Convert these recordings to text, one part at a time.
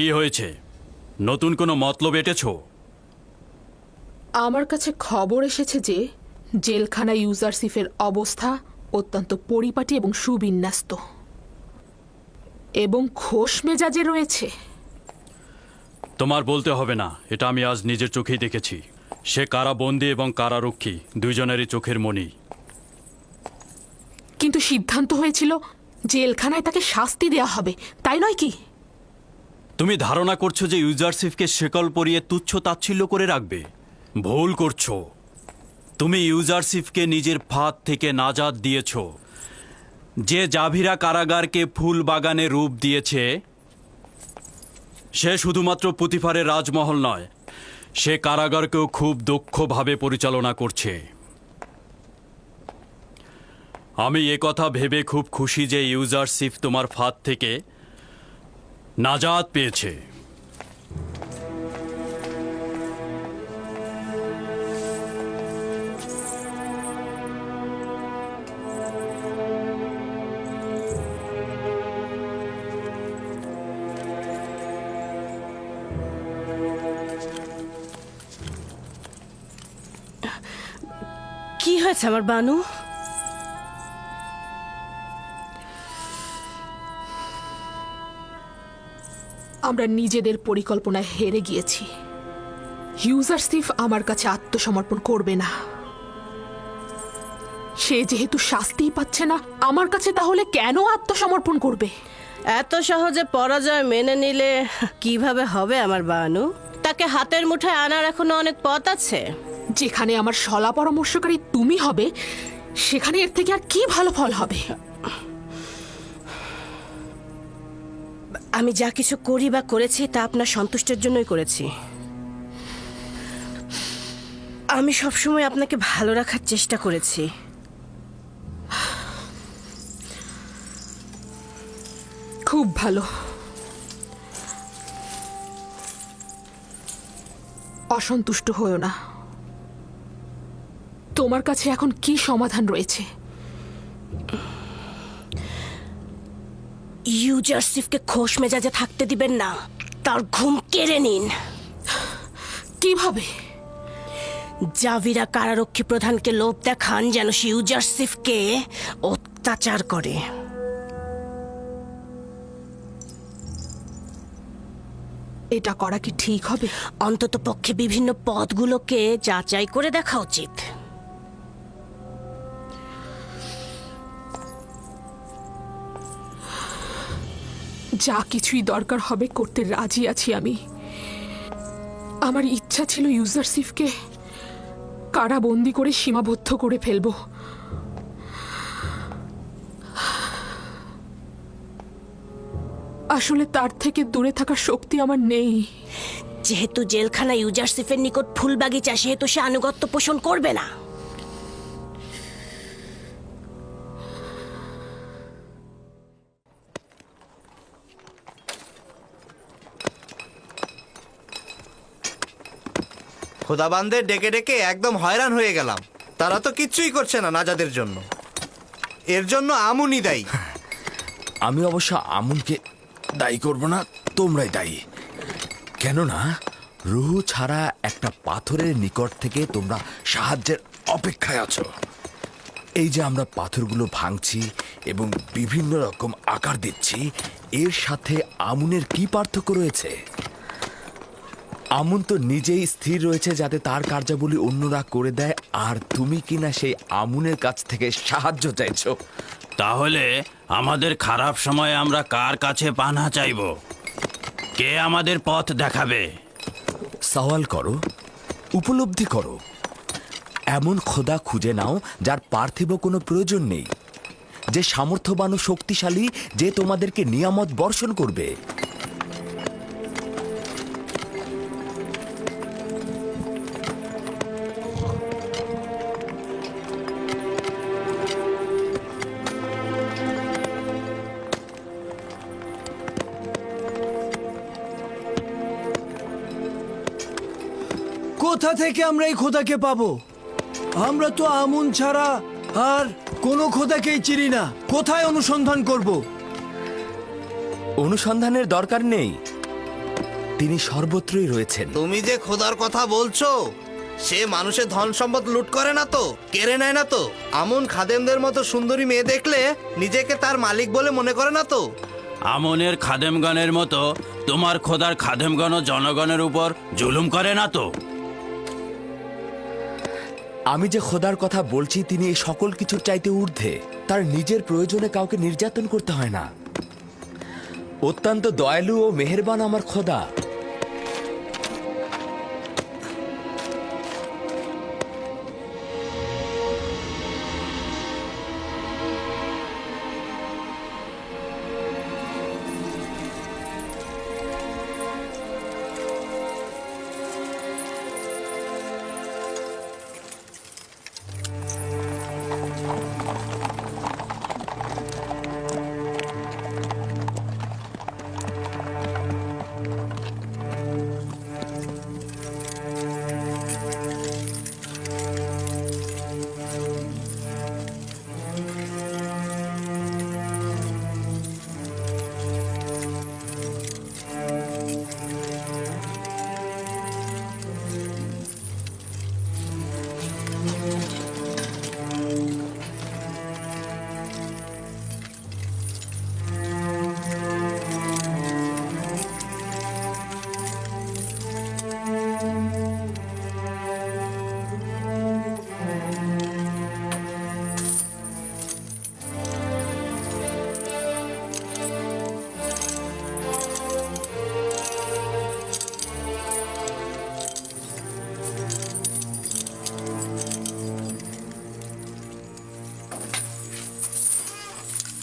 কি হয়েছে? নতুন কোনো মতলব এটেছ? আমার কাছে খবর এসেছে যে জেলখানা ইউজারসিফের অবস্থা অত্যন্ত পরিপাটি এবং সুবিন্যস্ত। এবং খোশ মেজাজে রয়েছে। তোমার বলতে হবে না এটা আমি আজ নিজের চোখেই দেখেছি। সে কারা কারাবন্দি এবং কারারক্ষী দুইজনেরই চোখের মণি কিন্তু সিদ্ধান্ত হয়েছিল জেলখানায় তাকে শাস্তি দেওয়া হবে তাই নয় কি? তুমি ধারণা করছ যে ইউজারসিফকে শেকল পরিয়ে তুচ্ছ তাচ্ছিল্য করে রাখবে? ভুল করছ। তুমি ইউজারসিফকে নিজের ফাঁদ থেকে নাজাদ দিয়েছ। যে জাভিরা কারাগারকে ফুল বাগানে রূপ দিয়েছে, সে শুধুমাত্র পুতিফারের রাজমহল নয়, সে কারাগারকেও খুব দক্ষভাবে পরিচালনা করছে। আমি কথা ভেবে খুব খুশি যে ইউজারসিফ তোমার ফাঁদ থেকে নাজাদ পেয়েছে। কি আমার বানু? আমরা নিজেদের পরিকল্পনায় হেরে গিয়েছি। ইউজারসিফ আমার কাছে আত্মসমর্পণ করবে না। সে যেহেতু শাস্তিই পাচ্ছে না আমার কাছে তাহলে কেন আত্মসমর্পণ করবে? এত সহজে পরাজয় মেনে নিলে কীভাবে হবে আমার বানু? তাকে হাতের মুঠোয় আনার এখনও অনেক পথ আছে। যেখানে আমার সলা পরামর্শকারী তুমি হবে সেখানে এর থেকে আর কি ভালো ফল হবে? আমি যা কিছু করি বা করেছি, তা আপনার সন্তুষ্টের জন্যই করেছি। আমি সবসময় আপনাকে ভালো রাখার চেষ্টা করেছি। খুব ভালো। অসন্তুষ্ট হয়েও না। তোমার কাছে এখন কি সমাধান রয়েছে? ইউজারসিফকে খোশ মেজাজে থাকতে দিবেন না। তার ঘুম কেড়ে নিন। কীভাবে? জাভিরা কারারক্ষী প্রধানকে লোভ দেখান যেন সে ইউজারসিফকে অত্যাচার করে। এটা করা কি ঠিক হবে? অন্তত পক্ষে বিভিন্ন পদগুলোকে যাচাই করে দেখা উচিত। যা কিছুই দরকার হবে করতে রাজি আছি আমি। আমার ইচ্ছা ছিল ইউজারসিফকে কারাবন্দি করে সীমাবদ্ধ করে ফেলব। আসলে তার থেকে দূরে থাকার শক্তি আমার নেই। যেহেতু জেলখানা ইউজারসিফের নিকট ফুল বাগিচা সেহেতু সে আনুগত্য পোষণ করবে না। খোদাবানদের ডেকে ডেকে একদম হয়রান হয়ে গেলাম। তারা তো কিচ্ছুই করছে না নাজাদের জন্য। এর জন্য আমুনই দায়ী। আমি অবশ্য আমুনকে দায়ী করব না, তোমরাই দায়ী। কেননা, রুহু ছাড়া একটা পাথরের নিকট থেকে তোমরা সাহায্যের অপেক্ষায় আছো। এই যে আমরা পাথরগুলো ভাঙছি এবং বিভিন্ন রকম আকার দিচ্ছি, এর সাথে আমুনের কি পার্থক্য রয়েছে? আমুন তো নিজেই স্থির রয়েছে যাতে তার কার্যাবলী অন্যরা করে দেয় আর তুমি কিনা সেই আমুনের কাছ থেকে সাহায্য চাইছো। তাহলে আমাদের খারাপ সময়ে আমরা কার কাছে পানা চাইব? কে আমাদের পথ দেখাবে? সওয়াল করো উপলব্ধি করো। এমন খোদা খুঁজে নাও যার পার্থিব কোনো প্রয়োজন নেই। যে সামর্থ্যবান ও শক্তিশালী যে তোমাদেরকে নিয়ামত বর্ষণ করবে। কোথা থেকে আমরা এই খোদাকে পাবো? আমরা তো আমুন ছাড়া আর কোনো খোদাকেই চিনি না। কোথায় অনুসন্ধান করব? অনুসন্ধানের দরকার নেই। তিনি সর্বত্রই রয়েছেন। তুমি যে খোদার কথা বলছো সে মানুষের ধন সম্পদ লুট করে না তো কেড়ে নেয় না তো। আমন খাদেমদের মতো সুন্দরী মেয়ে দেখলে নিজেকে তার মালিক বলে মনে করে না তো? আমনের খাদেমগণের মতো তোমার খোদার খাদেমগণও জনগণের উপর জুলুম করে না তো? আমি যে খোদার কথা বলছি, তিনি এই সকল কিছুর চাইতে ঊর্ধ্বে। তার নিজের প্রয়োজনে কাউকে নির্যাতন করতে হয় না। অত্যন্ত দয়ালু ও মেহেরবান আমার খোদা।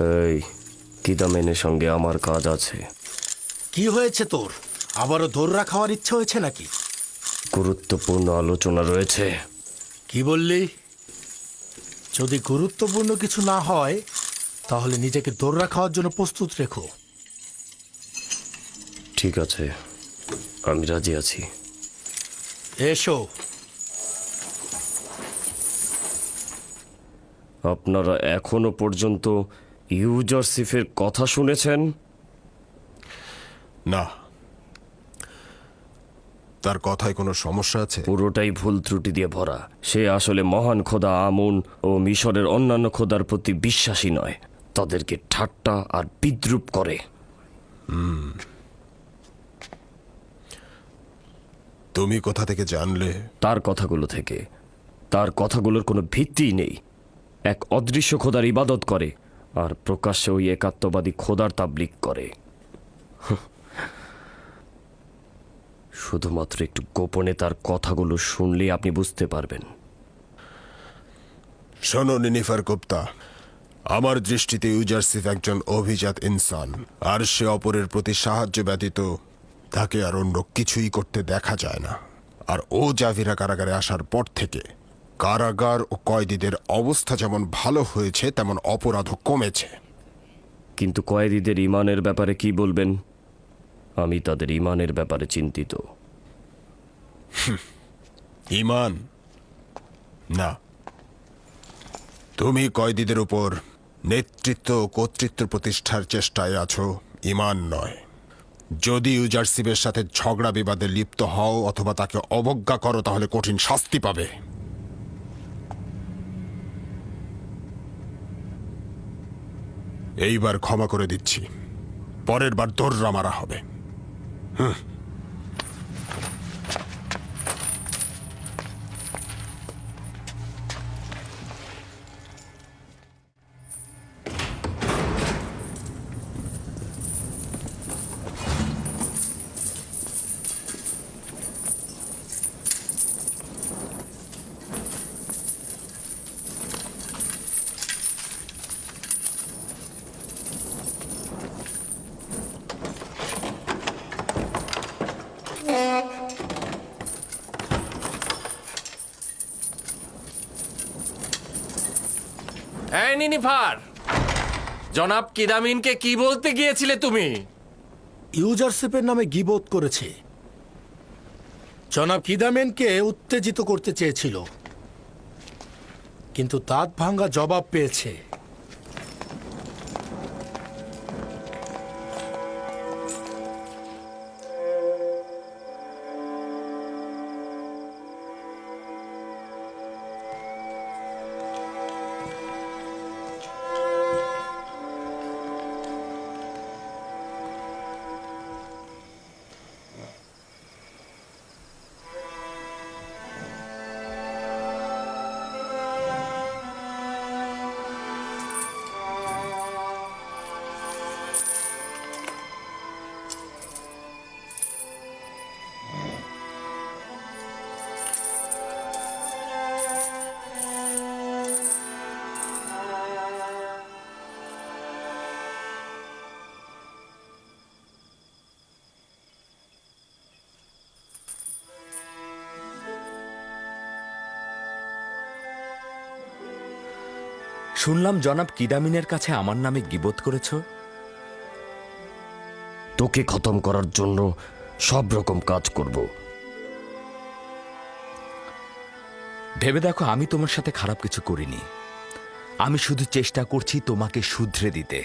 এই কিদামেনের সঙ্গে আমার কাজ আছে? কি হয়েছে তোর? আবারও দৌড়া খাওয়ার ইচ্ছে হয়েছে নাকি? গুরুত্বপূর্ণ আলোচনা রয়েছে। কি বললি? যদি গুরুত্বপূর্ণ কিছু না হয় তাহলে নিজেকে দৌড়া খাওয়ার জন্য প্রস্তুত রেখো। ঠিক আছে আমি রাজি আছি। এসো। আপনারা এখনও পর্যন্ত ইউজারসিফের কথা শুনেছেন? না। তার কথায় কোনো সমস্যা আছে? পুরোটাই ভুল ত্রুটি দিয়ে ভরা। সে আসলে মহান খোদা আমুন ও মিশরের অন্যান্য খোদার প্রতি বিশ্বাসী নয়। তাদেরকে ঠাট্টা আর বিদ্রুপ করে। তুমি কোথা থেকে জানলে? তার কথাগুলো থেকে। তার কথাগুলোর কোনো ভিত্তিই নেই। এক অদৃশ্য খোদার ইবাদত করে। আর প্রকাশ্যে ওই একাত্মবাদী খোদার তাবলিক করে। শুধুমাত্র একটু গোপনে তার কথাগুলো শুনলেই আপনি বুঝতে পারবেন। শোনো, নিনিফার গুপ্তা। আমার দৃষ্টিতে ইউজারসিফ একজন অভিজাত ইনসান, আর সে অপরের প্রতি সাহায্য ব্যতীত তাকে আর অন্য কিছুই করতে দেখা যায় না। আর ও জাভিরা কারাগারে আসার পর থেকে কারাগার ও কয়েদিদের অবস্থা যেমন ভালো হয়েছে তেমন অপরাধও কমেছে। কিন্তু কয়েদিদের ইমানের ব্যাপারে কি বলবেন? আমি তাদের ইমানের ব্যাপারে চিন্তিত। ইমান না। তুমি কয়েদিদের উপর নেতৃত্ব ও কর্তৃত্ব প্রতিষ্ঠার চেষ্টায় আছো ইমান নয়। যদি ইউজারসিপের সাথে ঝগড়া বিবাদে লিপ্ত হও অথবা তাকে অবজ্ঞা করো তাহলে কঠিন শাস্তি পাবে। এইবার ক্ষমা করে দিচ্ছি। পরের বার দোররা মারা হবে। এই নিনিফার, জনাব কিদামিনকে কি বলতে গিয়েছিলে তুমি? ইউজারশিপের নামে গিবোধ করেছে। জনাব কিদামেনকে উত্তেজিত করতে চেয়েছিল। কিন্তু দাঁত ভাঙ্গা জবাব পেয়েছে। শুনলাম জনাব কিদামিনের কাছে আমার নামে গিবত করেছ। তোকে খতম করার জন্য সব রকম কাজ করব। ভেবে দেখো আমি তোমার সাথে খারাপ কিছু করিনি। আমি শুধু চেষ্টা করছি তোমাকে শুধরে দিতে।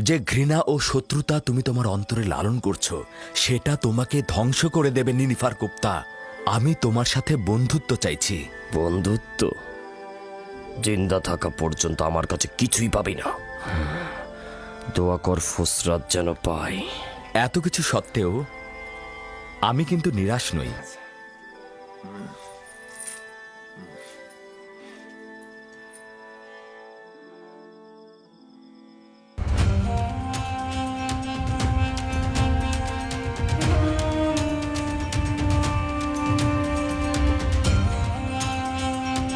যে ঘৃণা ও শত্রুতা তুমি তোমার অন্তরে লালন করছ সেটা তোমাকে ধ্বংস করে দেবে নিনিফার গুপ্তা আমি তোমার সাথে বন্ধুত্ব চাইছি। বন্ধুত্ব? জিন্দা থাকা পর্যন্ত আমার কাছে কিছুই পাবি না। দোয়া কর ফুসরাত যেন পাই। এত কিছু সত্ত্বেও আমি কিন্তু নিরাশ নই।